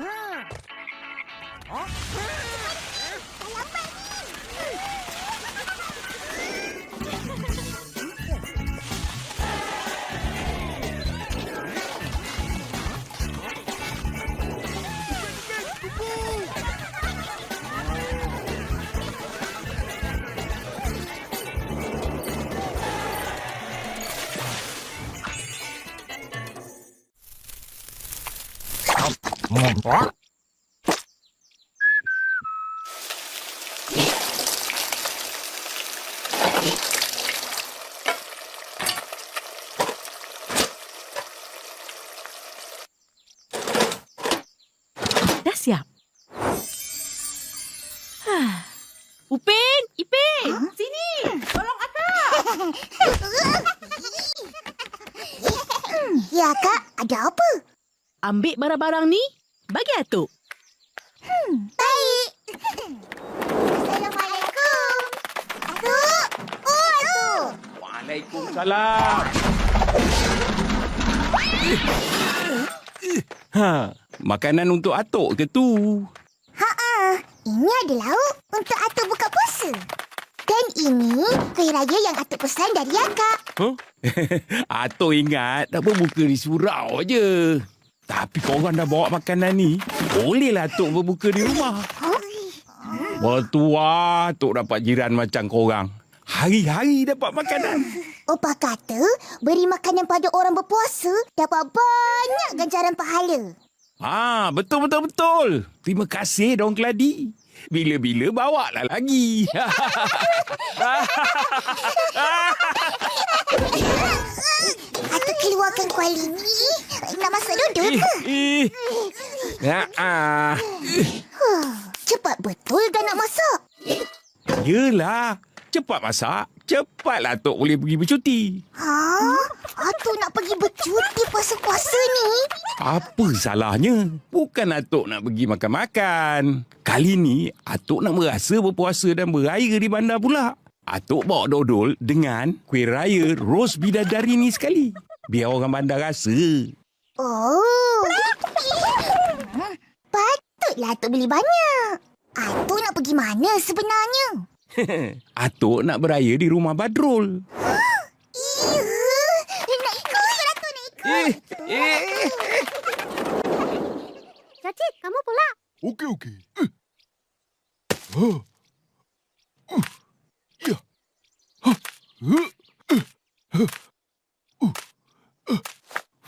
Dah Ya, Kak. Ada apa? Ambil barang-barang ni, bagi Atuk. Baik. Assalamualaikum. Atuk. Oh, Atuk. Waalaikumsalam. Ha, makanan untuk atuk ke tu? Ha-ha. Ini ada lauk untuk Atuk buka puasa. Dan ini kuih raya yang Atuk pesan dari Akak. Huh? atuk ingat tak berbuka di surau je. Tapi korang dah bawa makanan ni, bolehlah atuk berbuka di rumah. Bertua atuk dapat jiran macam korang. Hari-hari dapat makanan. Opah kata, beri makanan pada orang berpuasa dapat banyak ganjaran pahala. Ha, betul betul betul. Terima kasih dong Keladi. Bila-bila bawa lah lagi. Atuk keluarkan kuali ni. Nak masuk duduk ke? eh. Ya, ah. Cepat betul dah nak masak. Yelah. Cepat masak. Cepatlah Tok boleh pergi bercuti. Ha? Atuk nak pergi bercuti puasa-puasa ni? Apa salahnya? Bukan Atok nak pergi makan-makan. Kali ni, Atok nak merasa berpuasa dan beraya di bandar pula. Atok bawa dodol dengan kuih raya ros bidadari ni sekali. Biar orang bandar rasa. Oh. Patutlah Atuk beli banyak. Atuk nak pergi mana sebenarnya? Atok nak beraya di rumah Badrul. Iya. Nak ikut, Atuk nak ikut. Eh, eh. Cacik, kamu pula. Okey, okey. Eh. Ha. Uh. Ya. Ha. Uh. Eh. Ha. Uh. Eh.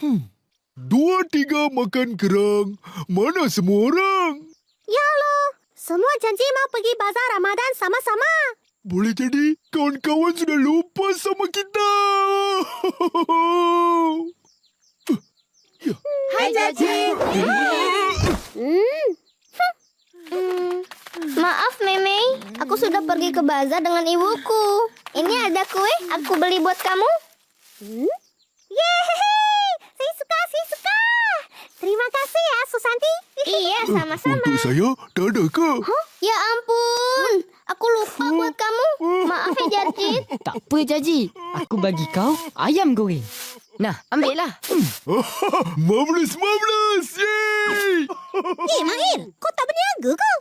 Hmm. Dua tiga makan kerang. Mana semua orang? Ya lo, semua janji mau pergi bazar Ramadan sama-sama. Boleh jadi kawan-kawan sudah lupa sama kita. Hai, Jaji. Hmm. Hmm. Maaf, Meme. Aku sudah pergi ke bazar dengan ibuku. Ini ada kue aku beli buat kamu. Hmm? Yeay, saya suka, saya suka. Terima kasih ya, Susanti. Iya, sama-sama. Untuk saya, tak ada ke? Ya ampun. Aku lupa buat kamu. Maaf ya, Jarjit. Tak apa, Jaji. Aku bagi kau ayam goreng. Nah, ambillah. Marvelous, marvelous! Yeay! Eh, Mahir, kau tak berniaga ke?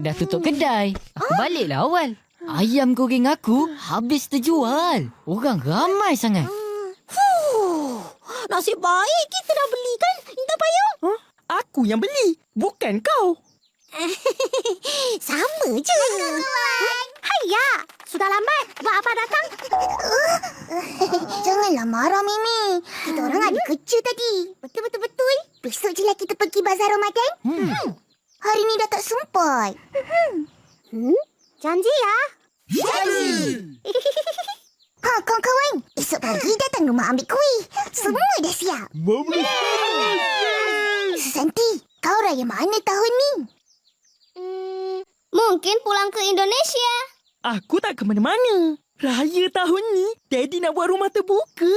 Dah tutup kedai. Aku baliklah awal. Ayam goreng aku habis terjual. Orang ramai sangat. Fuh, nasib baik kita dah beli kan, Intan Payung? Huh? Aku yang beli, bukan kau. Sama je. Hayya, sudah lambat. Buat apa datang? Janganlah marah, Mimi. Kita orang ada kerja tadi. Betul-betul-betul. Besok je lah kita pergi bazar Ramadan. Hmm. Hari ni dah tak sempat. Hmm? Janji ya? Janji. ha, kawan-kawan. Esok pagi datang rumah ambil kuih. Semua dah siap. Marvelous! Yeay! Susanti, kau raya mana tahun ni? Hmm, mungkin pulang ke Indonesia. Aku tak ke mana-mana. Raya tahun ni, Daddy nak buat rumah terbuka.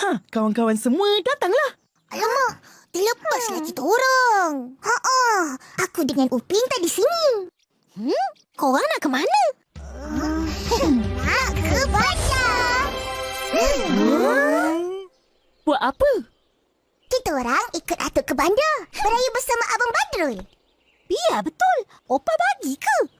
Ha, kawan-kawan semua datanglah. Alamak, terlepaslah kita orang. Ha aku dengan Upin tak di sini. Hmm? Korang nak ke mana? nak ke bazar. Hmm. Buat apa? Kita orang ikut Atuk ke bandar. Beraya bersama Abang Syahrul? Biar betul. Opa bagi ke?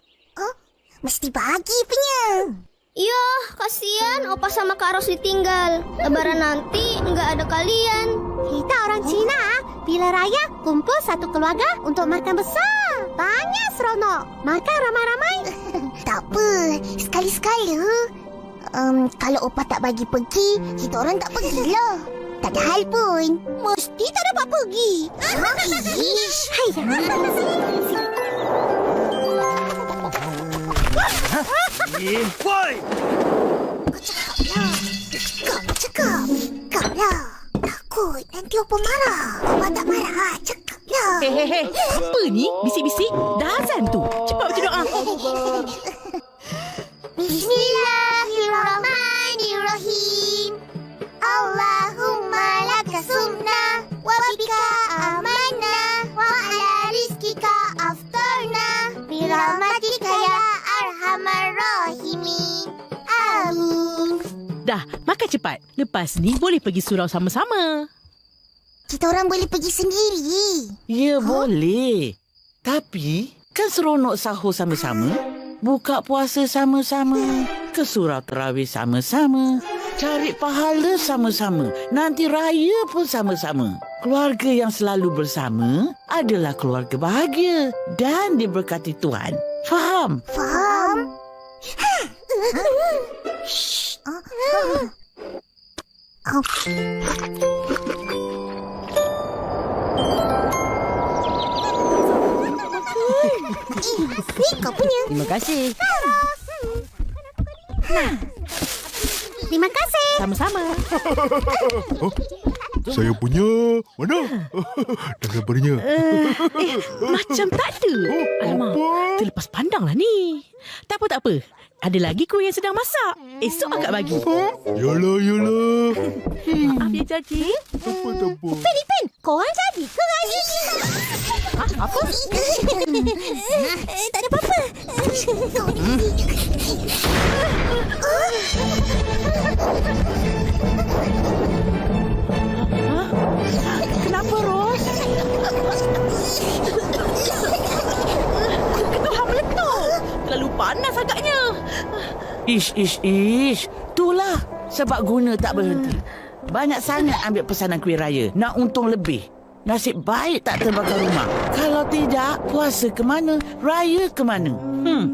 Oh, mesti bagi punya. Ya, kasihan Opa sama Kak Ros ditinggal. Lebaran nanti nggak ada kalian. Kita orang Cina, bila raya kumpul satu keluarga untuk makan besar. Banyak seronok. Makan ramai-ramai. tak apa, sekali-sekala. Um, kalau Opa tak bagi pergi, kita orang tak pergilah. Tak ada hal pun. Mesti tak dapat pergi. Ish. Eh, woi! Cakap, cakap. Cakap lah. Takut nanti Opa marah. Opa tak marah. Cakap lah. Hei, hei, hei. Apa ni? Bisik-bisik? Dah azan tu. Cepat baca doa. Bismillahirrahmanirrahim. Makan cepat. Lepas ni boleh pergi surau sama-sama. Kita orang boleh pergi sendiri. Ya, boleh. Tapi, kan seronok sahur sama-sama, buka puasa sama-sama, ke surau terawih sama-sama, cari pahala sama-sama, nanti raya pun sama-sama. Keluarga yang selalu bersama adalah keluarga bahagia dan diberkati Tuhan. Faham? Faham? Shh. Oh. Eh, Ni kau punya. Terima kasih. Terima kasih. Sama-sama. Saya punya. Mana? Dah gambarnya. Macam tak ada. Alamak, terlepas pandang lah ni. Tak apa, tak apa. Ada lagi kuih yang sedang masak. Esok agak bagi. Yalah, yalah. Maaf ya, Caci. Apa, tak apa. Pen, Pen. Kau orang jadi ke hari ni? Apa? tak ada apa-apa. Kau Ish, ish, ish. Itulah sebab guna tak berhenti. Banyak sangat ambil pesanan kuih raya. Nak untung lebih. Nasib baik tak terbakar rumah. Kalau tidak, puasa ke mana? Raya ke mana? Hmm.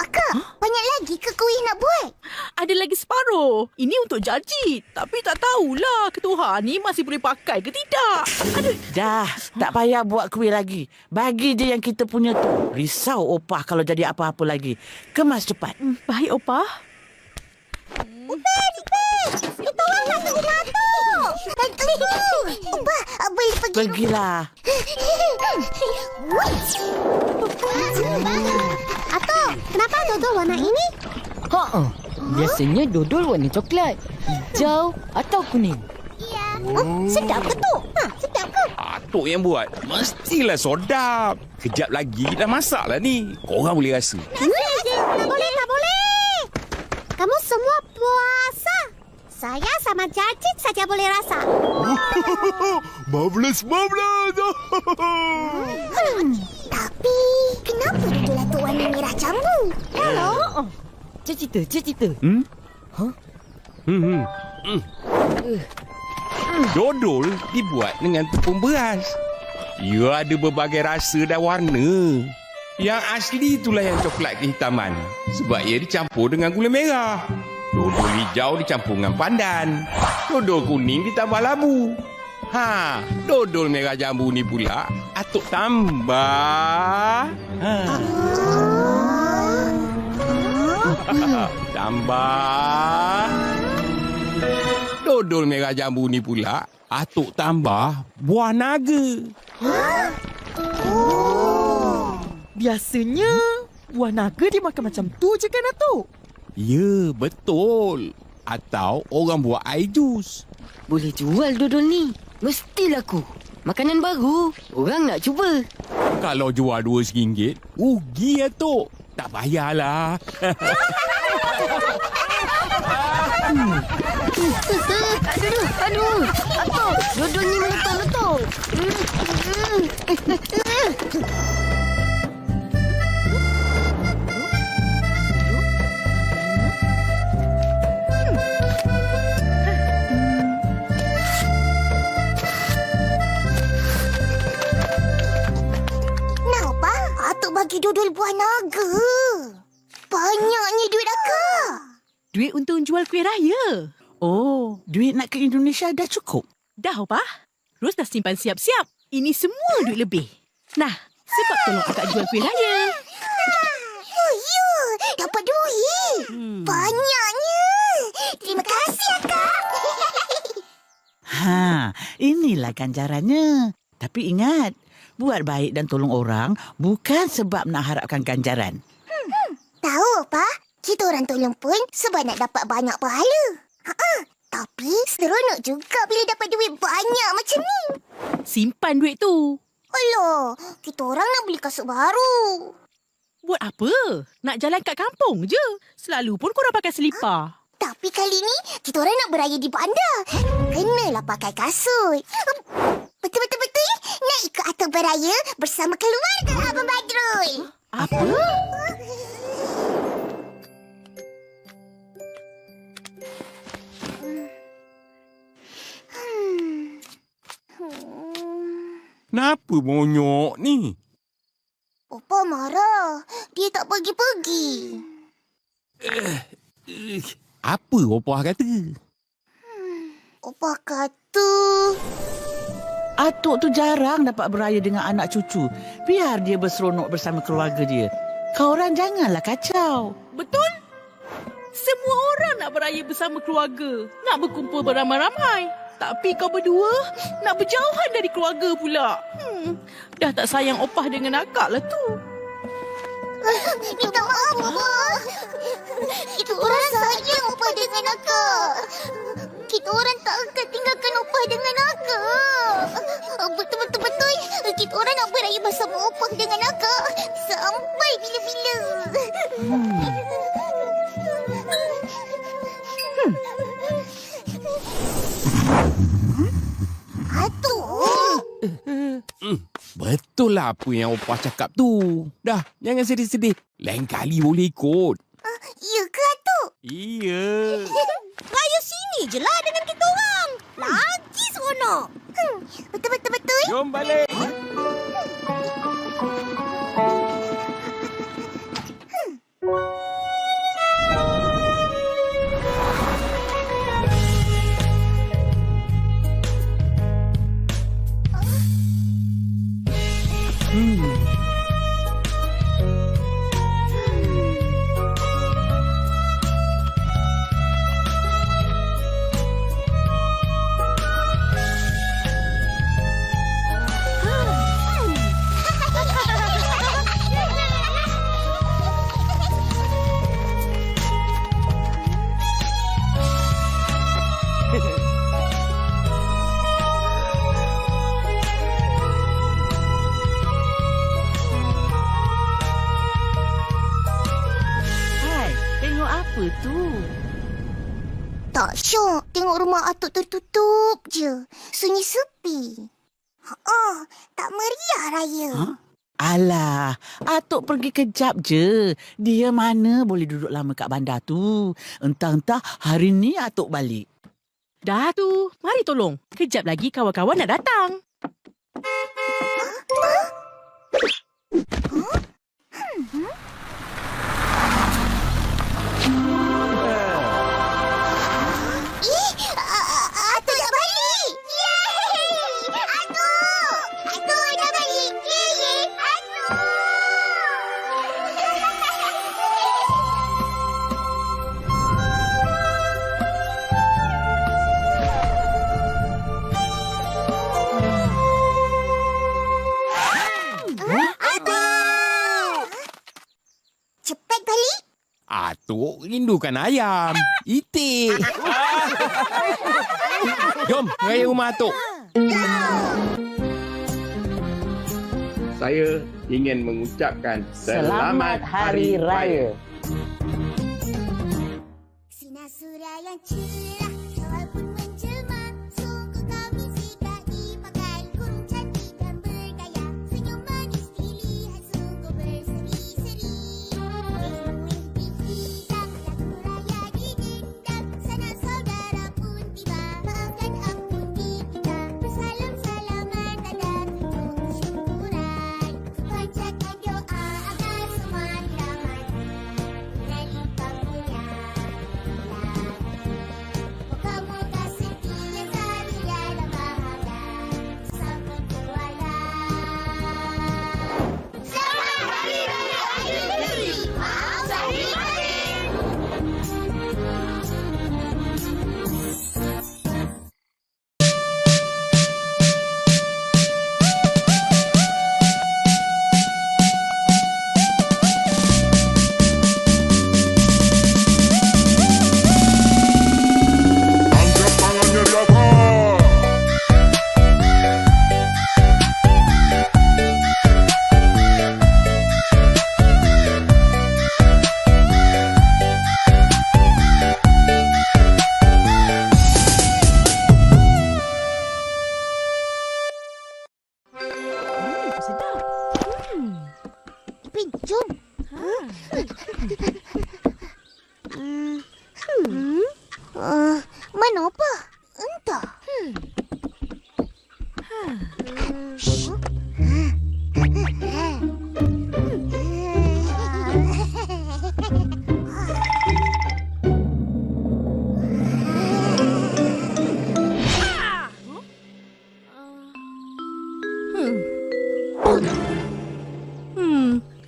Akak, banyak lagi ke kuih nak buat? Ada lagi separuh. Ini untuk Jaji. Tapi tak tahulah ketuhan ni masih boleh pakai ke tidak. Aduh. Dah, tak payah buat kuih lagi. Bagi je yang kita punya tu. Risau opah kalau jadi apa-apa lagi. Kemas cepat. Hmm, Baik, Opah. Kita orang nak ke rumah Tunggu. Opa, boleh pergi Pergilah. Atok, kenapa dodol warna ini? Ha Biasanya dodol warna coklat, hijau atau kuning. Oh, sedap ke tu? Ha, sedap ke? Atuk yang buat. Mestilah sodap. Kejap lagi dah masak lah ni. Korang boleh rasa. Tak boleh, tak boleh. Kamu semua puasa. Saya sama Jajit saja boleh rasa. Marvelous, marvelous. Hmm, tapi kenapa dodol Atok warna merah jambu? Oh. Cerita, cerita. Hmm? Hmm. hmm. Dodol dibuat dengan tepung beras. Ia ada berbagai rasa dan warna. Yang asli itulah yang coklat kehitaman. Sebab ia dicampur dengan gula merah. Dodol hijau dicampur dengan pandan. Dodol kuning ditambah labu. Ha, dodol merah jambu ni pula atuk tambah. Ha. tambah. Dodol merah jambu ni pula atuk tambah buah naga. Biasanya, buah naga dia makan macam tu je kan, Atuk? Ya, betul. Atau orang buat air jus. Boleh jual dodol ni. Mesti laku. Makanan baru. Orang nak cuba. Kalau jual dua RM2, rugi atuk. Tak payahlah. Aduh, aduh. Atuk, dodol ni meletup-letup. Dodol buah naga. Banyaknya duit akak. Duit untuk jual kuih raya. Oh, duit nak ke Indonesia dah cukup? Dah, Opah. Ros dah simpan siap-siap. Ini semua duit lebih. Nah, sebab tolong akak jual kuih raya. Oh, ya. Dapat duit. Hmm. Banyaknya. Terima kasih, akak. Ha, inilah ganjarannya. Tapi ingat, buat baik dan tolong orang bukan sebab nak harapkan ganjaran. Tahu apa? Kita orang tolong pun sebab nak dapat banyak pahala. Ha Tapi seronok juga bila dapat duit banyak macam ni. Simpan duit tu. Alah, kita orang nak beli kasut baru. Buat apa? Nak jalan kat kampung je. Selalu pun korang pakai selipar. Tapi kali ni, kita orang nak beraya di bandar. Kenalah pakai kasut. Atur beraya bersama keluarga Abang Badrul. Apa? Kenapa monyok ni? Opa marah. Dia tak pergi-pergi. Eh, Apa opah kata? Opa kata... Atuk tu jarang dapat beraya dengan anak cucu. Biar dia berseronok bersama keluarga dia. Kau orang janganlah kacau. Betul? Semua orang nak beraya bersama keluarga. Nak berkumpul beramai-ramai. Tapi kau berdua nak berjauhan dari keluarga pula. Hmm, dah tak sayang opah dengan akak lah tu. Minta maaf, Opa. Kita orang sayang Opa dengan akak. Kita orang tak akan tinggalkan Opa dengan akak. Beraya bersama Opa dengan akak. Sampai bila-bila. Atuk. Betul lah apa yang opah cakap tu. Dah, jangan sedih-sedih. Lain kali boleh ikut. Ya ke? Iya. Raya sini je lah dengan kita orang. Lagi seronok. Hmm, betul-betul-betul. Jom balik. Hai, tertutup je. Sunyi sepi. Oh, tak meriah raya. Ha? Alah, Atuk pergi kejap je. Dia mana boleh duduk lama kat bandar tu. Entah-entah hari ni Atuk balik. Dah tu, mari tolong. Kejap lagi kawan-kawan nak datang. Rindukan ayam. Itik. Jom, raya rumah Atuk. Saya ingin mengucapkan Sinar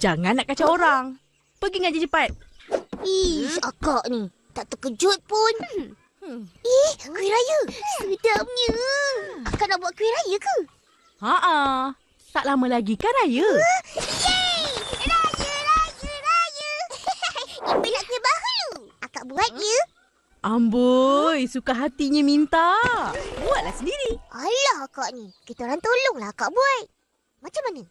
Jangan nak kacau orang. Pergi ngaji cepat. Ish, akak ni. Tak terkejut pun. Hmm. Eh, kuih raya. Sedapnya. Akak nak buat kuih raya ke? Ha Tak lama lagi kan raya? Yeay! Raya, raya, raya. Ibu nak kuih baru. Akak buat ya. Amboi, suka hatinya minta. Buatlah sendiri. Alah akak ni. Kita orang tolonglah akak buat. Macam mana?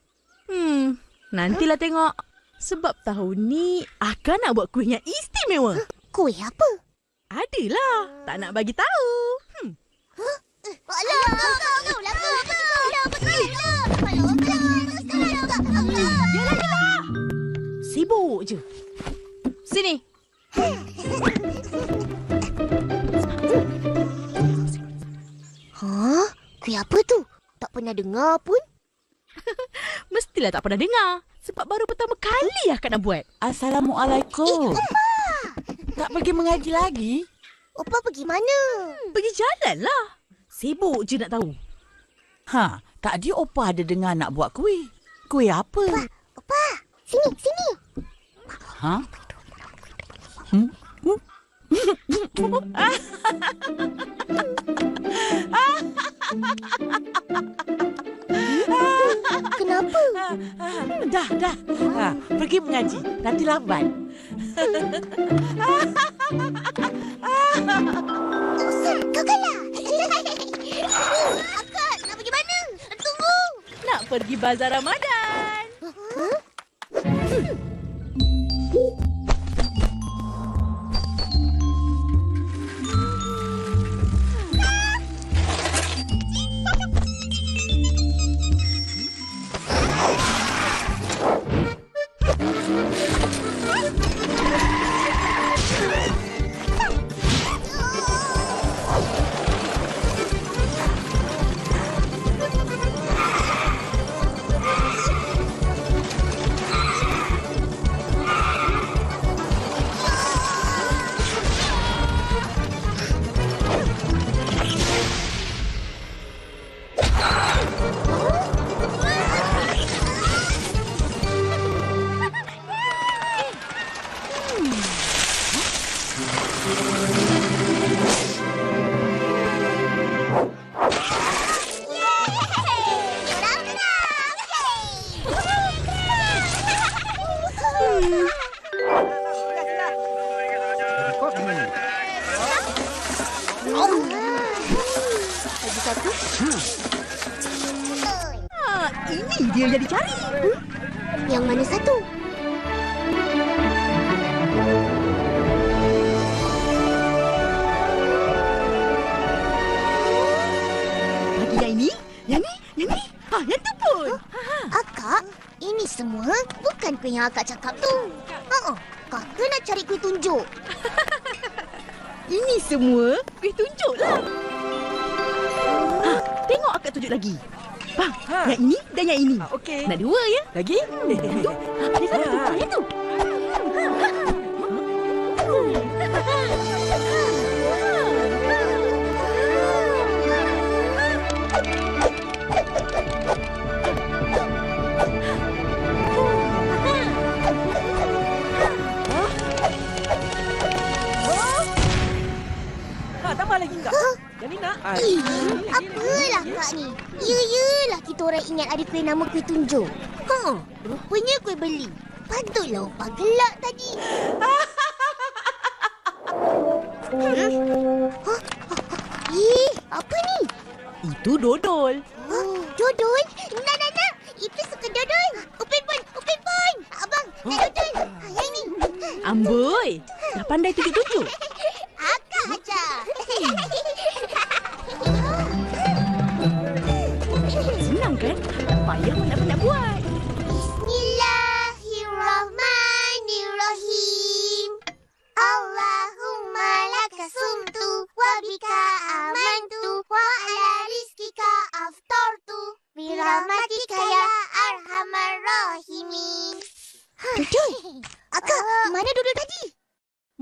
Hmm, nantilah tengok. Sebab tahun ni Akak nak buat kuih yang istimewa. Kuih apa? Adalah. Tak nak bagi tahu. Hmm. Alah, kau, kau, kau lah, kau, kau. Betul lah. Alah, alah, alah. Sibuk je. Sini. Ha? Kuih apa tu? Tak pernah dengar pun. Mestilah tak pernah dengar. Sebab baru pertama kali akak nak buat. Assalamualaikum. Tak pergi mengaji lagi? Opa pergi mana? Pergi jalan lah. Sibuk je nak tahu. Ha, tadi Opa ada dengar nak buat kuih. Kuih apa? Opa, sini, sini. Ha? Hmm? Hmm? Kenapa? Dah, dah. Ha, pergi mengaji. Nanti lambat. Usah, kau kalah. Akak, nak pergi mana? Tunggu. Nak pergi bazar Ramadan. Lagi satu. Ha, ini dia yang dicari. Yang mana satu? Bagi yang ini, yang ni, yang ni. Ha, yang tu pun. Akak, ini semua bukan kuih yang akak cakap tu. Ha, kakak nak cari kuih tunjuk. Ini semua yang ini dan yang ini. Okey. Nak dua ya? Lagi? Tu, ha, ada satu tu, ha, yang tu. Ha, tambah lagi enggak? Yang ni nak? Ah, Ih, apalah kak ni? Ya-yalah kita orang ingat ada kuih nama kuih tunjuk. Ha, rupanya kuih beli. Patutlah opah gelak tadi. Hmm? Hah? Eh, apa ni? Itu dodol. Oh, dodol? Nak, nak, nak. Itu suka dodol. Upin pun, upin pun. Abang, nak dodol. Ha, yang ni. Amboi, dah pandai tunjuk-tunjuk.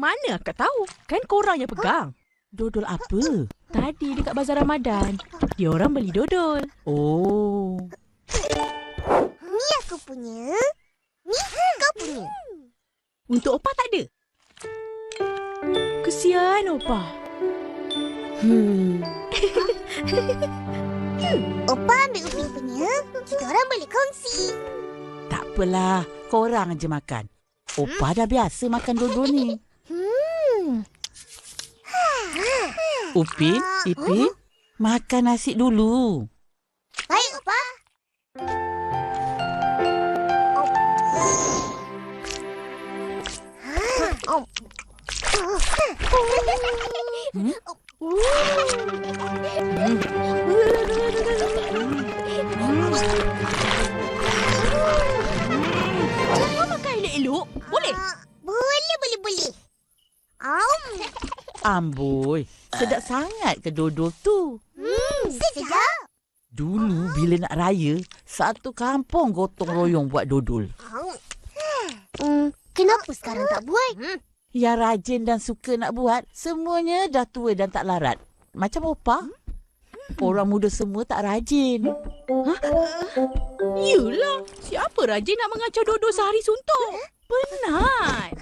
Mana akak tahu? Kan korang yang pegang. Dodol apa? Tadi dekat bazar Ramadan, dia orang beli dodol. Oh. Ni aku punya. Ni, Untuk Opah tak ada? Kesian Opah. Hmm. Opa ambil Upin punya. Kita orang boleh kongsi. Tak apalah, korang je makan. Opa dah biasa makan dodol ni. Hmm. Upin, Ipin, makan nasi dulu. Baik, Opa. Kau makan elok-elok? Ah, Boleh, boleh, boleh. Aum. Amboi, sedap sangat ke dodol tu. Hmm, sedap. Dulu bila nak raya, satu kampung gotong royong buat dodol. Hmm, kenapa sekarang tak buat? Hmm. Yang rajin dan suka nak buat, semuanya dah tua dan tak larat. Macam opa. Orang muda semua tak rajin. Yelah, siapa rajin nak mengacau dodol sehari suntuk? Penat.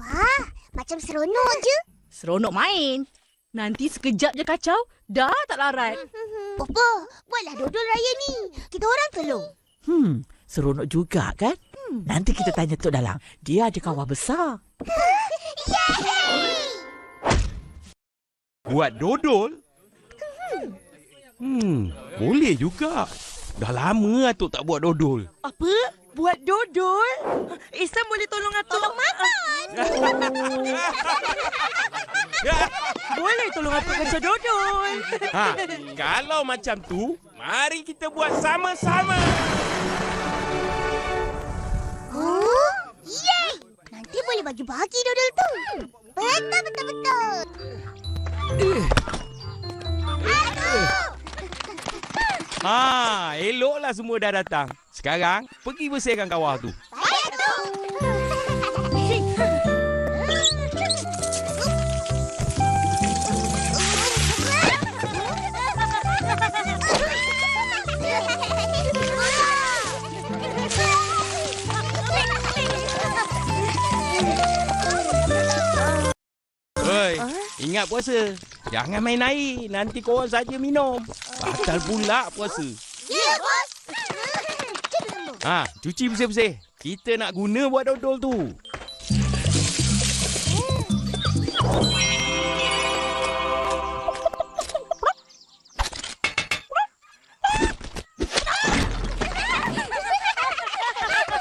Wah, macam seronok je. Seronok main. Nanti sekejap je kacau, dah tak larat. Opa, buatlah dodol raya ni. Kita orang tolong. Hmm, seronok juga kan? Nanti kita tanya Tok Dalang. Dia ada kawan besar. Buat dodol? Hmm, boleh juga. Dah lama Atuk tak buat dodol. Apa? Buat dodol? Ihsan boleh tolong Atuk? Tolong makan. boleh tolong Atuk kacau dodol. Ha, kalau macam tu, mari kita buat sama-sama. Oh, yeay! Nanti boleh bagi-bagi dodol tu. Betul, betul, betul. Ha, eloklah semua dah datang. Sekarang, pergi bersihkan kawah tu. Ingat puasa. Jangan main air. Nanti korang saja minum. Batal pula puasa. Ya, bos. Ha, cuci bersih-bersih. Kita nak guna buat dodol tu.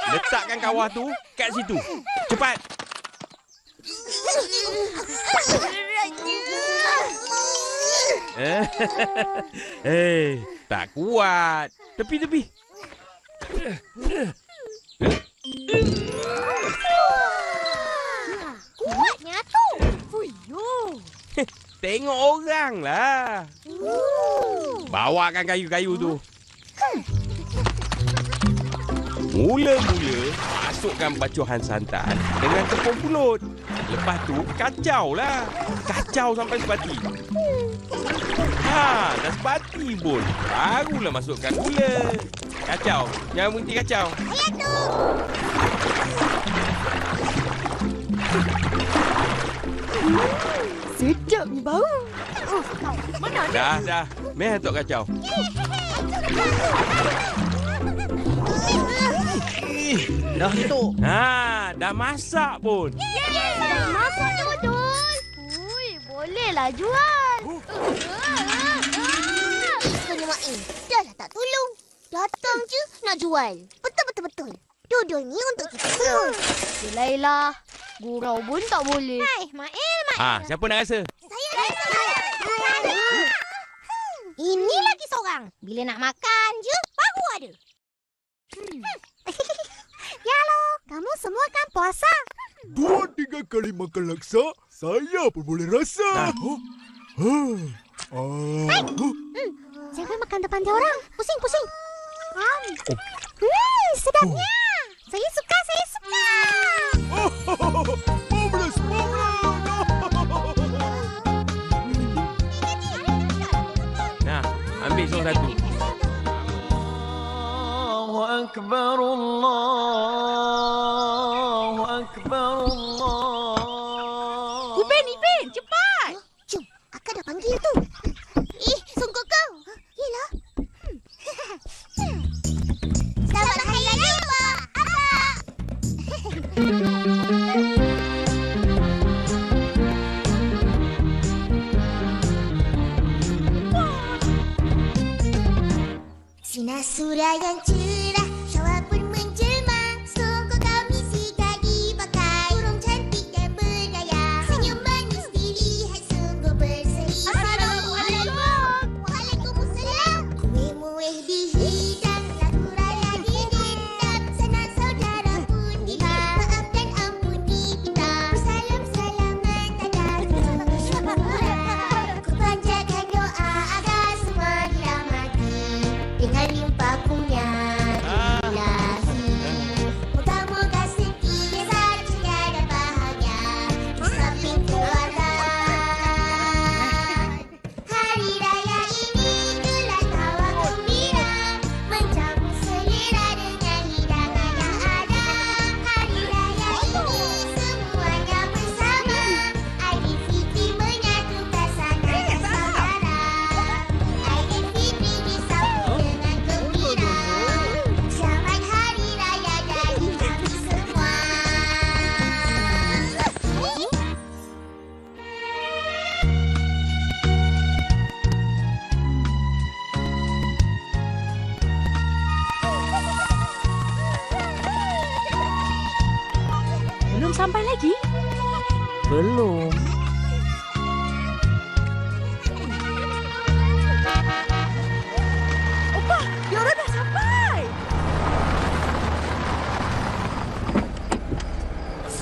Letakkan kawah tu kat situ. Cepat. Eh, tak kuat. Tepi-tepi. Kuatnya tu. Tengok orang lah. Bawakan kayu-kayu tu. Mula-mula, masukkan bacuhan santan dengan tepung pulut. Lepas tu, kacau lah. Kacau sampai sepati. Ha, dah sepati pun. Barulah masukkan gula. Kacau. Jangan berhenti kacau. Sedapnya bau. Dah, dah. Meh Tok kacau. Dah tu. Ha, dah masak pun. Masak dodol. Ui, bolehlah jual. Bukannya Mak Im. Dah lah tak tolong. Datang je nak jual. Betul, betul, betul. Dodol ni untuk kita semua. Yelah, yelah. Gurau pun tak boleh. Hai, Mak Im, Mak Ha, siapa nak rasa? Saya rasa. Ini lagi seorang. Bila nak makan je, baru ada. Hmm. ya lo, kamu semua kan puasa. Dua tiga kali makan laksa, saya pun boleh rasa. Ah. Huh? Ah. huh? Jangan makan depan dia orang. Pusing, pusing. Oh. Hmm, sedapnya. Oh. Saya suka, saya suka. Pobres, pobres. nah, ambil sos satu. Allahu Akbar Allah. Mm-hmm.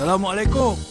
Assalamualaikum.